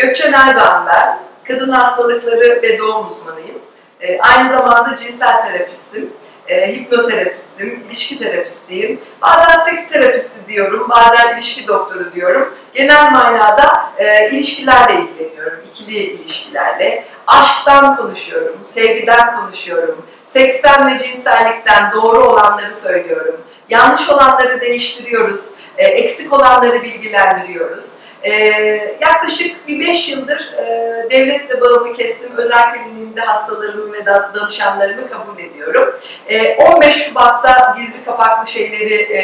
Gökçen Erdoğan ben. Kadın hastalıkları ve doğum uzmanıyım. E, aynı zamanda cinsel terapistim, e, hipnoterapistim, ilişki terapistiyim. Bazen seks terapisti diyorum, bazen ilişki doktoru diyorum. Genel manada e, ilişkilerle ilgileniyorum, ikili ilişkilerle. Aşktan konuşuyorum, sevgiden konuşuyorum, seksten ve cinsellikten doğru olanları söylüyorum. Yanlış olanları değiştiriyoruz, e, eksik olanları bilgilendiriyoruz. Ee, yaklaşık bir 5 yıldır e, devletle bağımı kestim. Özel kliniğimde hastalarımı ve da, danışanlarımı kabul ediyorum. E, 15 Şubat'ta gizli kapaklı şeyleri e,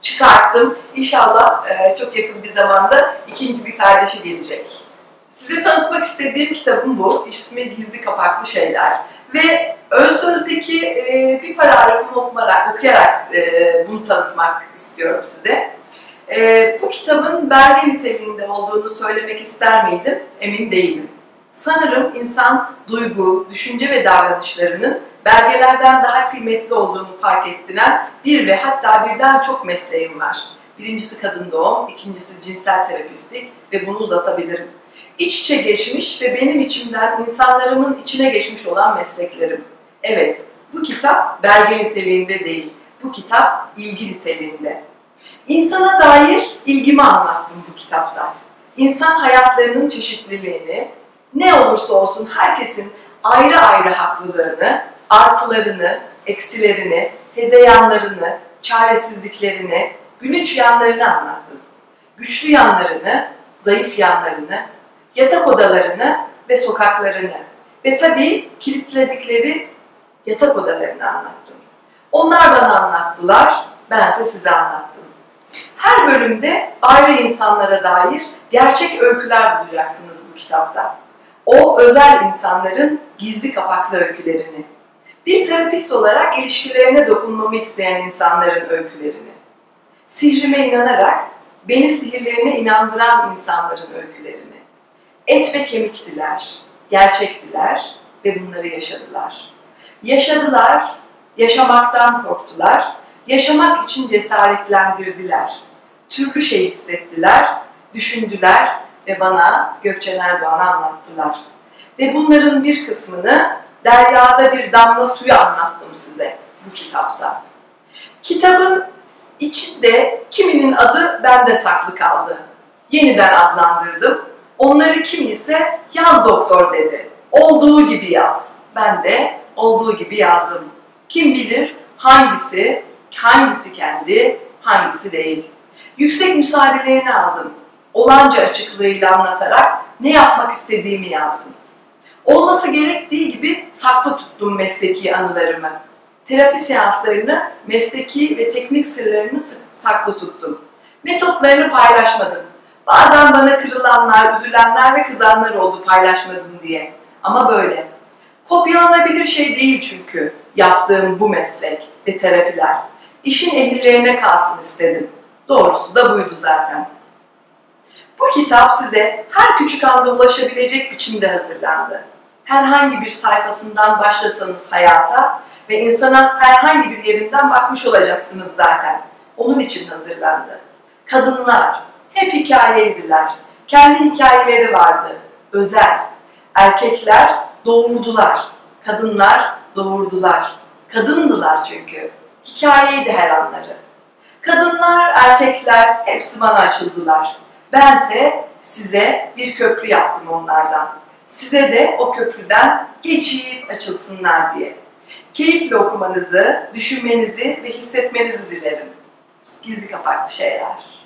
çıkarttım. İnşallah e, çok yakın bir zamanda ikinci bir kardeşi gelecek. Size tanıtmak istediğim kitabım bu. İsmi Gizli Kapaklı Şeyler. Ve ön sözdeki e, bir paragrafımı okuyarak, okuyarak e, bunu tanıtmak istiyorum size. E, bu kitabın belge niteliğinde olduğunu söylemek ister miydim? Emin değilim. Sanırım insan duygu, düşünce ve davranışlarının belgelerden daha kıymetli olduğunu fark ettiren bir ve hatta birden çok mesleğim var. Birincisi kadın doğum, ikincisi cinsel terapistlik ve bunu uzatabilirim. İç içe geçmiş ve benim içimden insanlarımın içine geçmiş olan mesleklerim. Evet, bu kitap belge niteliğinde değil, bu kitap ilgi niteliğinde. İnsana dair ilgimi anlattım bu kitapta. İnsan hayatlarının çeşitliliğini, ne olursa olsun herkesin ayrı ayrı haklılığını, artılarını, eksilerini, hezeyanlarını, çaresizliklerini, gülünç yanlarını anlattım. Güçlü yanlarını, zayıf yanlarını, yatak odalarını ve sokaklarını ve tabii kilitledikleri yatak odalarını anlattım. Onlar bana anlattılar, bense size anlattım. Her bölümde ayrı insanlara dair gerçek öyküler bulacaksınız bu kitapta. O özel insanların gizli kapaklı öykülerini. Bir terapist olarak ilişkilerine dokunmamı isteyen insanların öykülerini. Sihrime inanarak beni sihirlerine inandıran insanların öykülerini. Et ve kemiktiler, gerçektiler ve bunları yaşadılar. Yaşadılar, yaşamaktan korktular, yaşamak için cesaretlendirdiler türlü şey hissettiler, düşündüler ve bana Gökçen Erdoğan'ı anlattılar. Ve bunların bir kısmını deryada bir damla suyu anlattım size bu kitapta. Kitabın içinde kiminin adı bende saklı kaldı. Yeniden adlandırdım. Onları kim ise yaz doktor dedi. Olduğu gibi yaz. Ben de olduğu gibi yazdım. Kim bilir hangisi, hangisi kendi, hangisi değil. Yüksek müsaadelerini aldım. Olanca açıklığıyla anlatarak ne yapmak istediğimi yazdım. Olması gerektiği gibi saklı tuttum mesleki anılarımı. Terapi seanslarını, mesleki ve teknik sırlarını saklı tuttum. Metotlarını paylaşmadım. Bazen bana kırılanlar, üzülenler ve kızanlar oldu paylaşmadım diye. Ama böyle. Kopyalanabilir şey değil çünkü yaptığım bu meslek ve terapiler. İşin ehillerine kalsın istedim. Doğrusu da buydu zaten. Bu kitap size her küçük anda ulaşabilecek biçimde hazırlandı. Herhangi bir sayfasından başlasanız hayata ve insana herhangi bir yerinden bakmış olacaksınız zaten. Onun için hazırlandı. Kadınlar hep hikayeydiler. Kendi hikayeleri vardı. Özel. Erkekler doğurdular. Kadınlar doğurdular. Kadındılar çünkü. Hikayeydi her anları. Kadınlar, erkekler hepsi bana açıldılar. Bense size bir köprü yaptım onlardan. Size de o köprüden geçip açılsınlar diye. Keyifle okumanızı, düşünmenizi ve hissetmenizi dilerim. Gizli kapaklı şeyler.